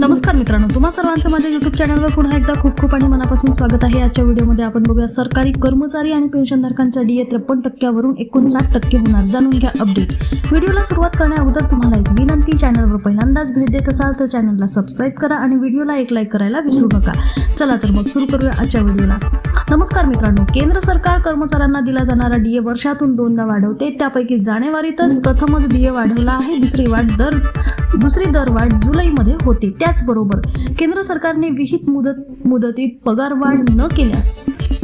नमस्कार मित्रांनो तुम्हा सर्वांचं माझ्या युट्यूब चॅनलवर पुन्हा एकदा खूप खूप आणि मनापासून स्वागत आहे. आजच्या व्हिडिओमध्ये आपण बघूया सरकारी कर्मचारी आणि पेन्शनधारकांचा डीए त्रेपन्न टक्क्यावरून एकोणसाठ टक्के होणार. जाणून घ्या अपडेट व्हिडिओला सुरुवात करण्याअगोदर तुम्हाला एक विनंती चॅनलवर पहिल्यांदाच भेट देत असाल तर चॅनलला सबस्क्राईब करा आणि व्हिडिओला एक लाईक करायला विसरू नका. चला तर मग सुरू करूया आजच्या व्हिडिओला. नमस्कार मित्रांनो केंद्र सरकार कर्मचाऱ्यांना दिला जाणारा डीए वर्षातून दोनदा वाढवते त्यापैकी जानेवारीतच प्रथमच डीए वाढवला आहे दुसरी वाढ दर दुसरी दरवाढ जुलैमध्ये होते. त्याचबरोबर केंद्र सरकारने विहित मुदत मुदतीत पगारवाढ न केल्यास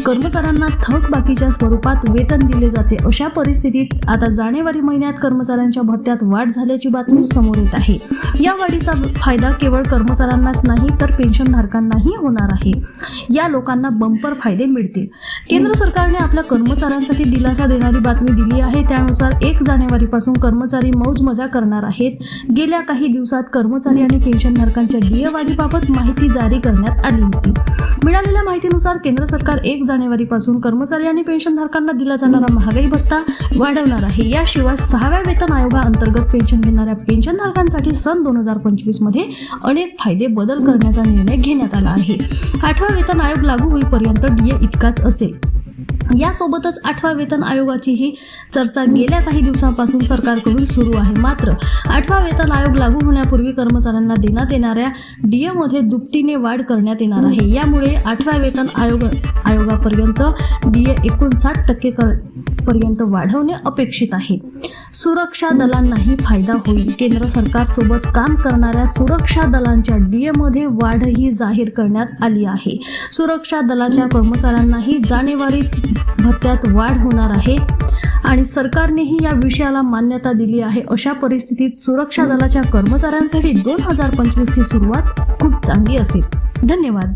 कर्मचाऱ्यांना थक बाकीच्या स्वरूपात वेतन दिले जाते. अशा परिस्थितीत आता जानेवारी महिन्यात कर्मचाऱ्यांच्या भत्त्यात वाढ झाल्याची बातमी समोर येत आहे. या वाढीचा फायदा केवळ कर्मचाऱ्यांनाच नाही तर पेन्शनधारकांनाही होणार आहे. या लोकांना बंपर फायदे मिळतील. केंद्र सरकारने आपल्या कर्मचाऱ्यांसाठी दिलासा देणारी बातमी दिली आहे. त्यानुसार एक जानेवारीपासून कर्मचारी मौज मजा करणार आहेत. गेल्या काही दिवसात कर्मचारी आणि पेन्शनधारकांच्या डीए वाढीबाबत माहिती जारी करण्यात आली होती. मिळालेल्या माहितीनुसार केंद्र सरकार एक जानेवारीपासून कर्मचारी आणि पेन्शनधारकांना दिला जाणारा महागाई भत्ता वाढवणार आहे. याशिवाय सहाव्या वेतन आयोगाअंतर्गत पेन्शन घेणाऱ्या पेन्शनधारकांसाठी सन दोन हजार पंचवीसमध्ये अनेक फायदे बदल करण्याचा निर्णय घेण्यात आला आहे. आठवा वेतन आयोग लागू होईपर्यंत डीए इतकाच असेल. यासोबतच आठवा वेतन आयोगाचीही चर्चा गेल्या काही दिवसांपासून सरकारकडून सुरू आहे. मात्र आठवा वेतन आयोग लागू होण्यापूर्वी कर्मचाऱ्यांना देण्यात येणाऱ्या डीएमध्ये दुपटीने वाढ करण्यात येणार आहे. यामुळे आठव्या वेतन आयोग आयोगापर्यंत डीए एकोणसाठ टक्के कर पर्यंत वाढवणे अपेक्षित आहे. सुरक्षा दलांनाही फायदा होईल. केंद्र सरकारसोबत काम करणाऱ्या सुरक्षा दलांच्या डीएमध्ये वाढही जाहीर करण्यात आली आहे. सुरक्षा दलाच्या कर्मचाऱ्यांनाही जानेवारीत भत्त्यात वाढ होणार आहे. आणि सरकारनेही या विषयाला मान्यता दिली आहे. अशा परिस्थितीत सुरक्षा दलाच्या कर्मचाऱ्यांसाठी दोन हजार पंचवीसची सुरुवात खूप चांगली असेल. धन्यवाद.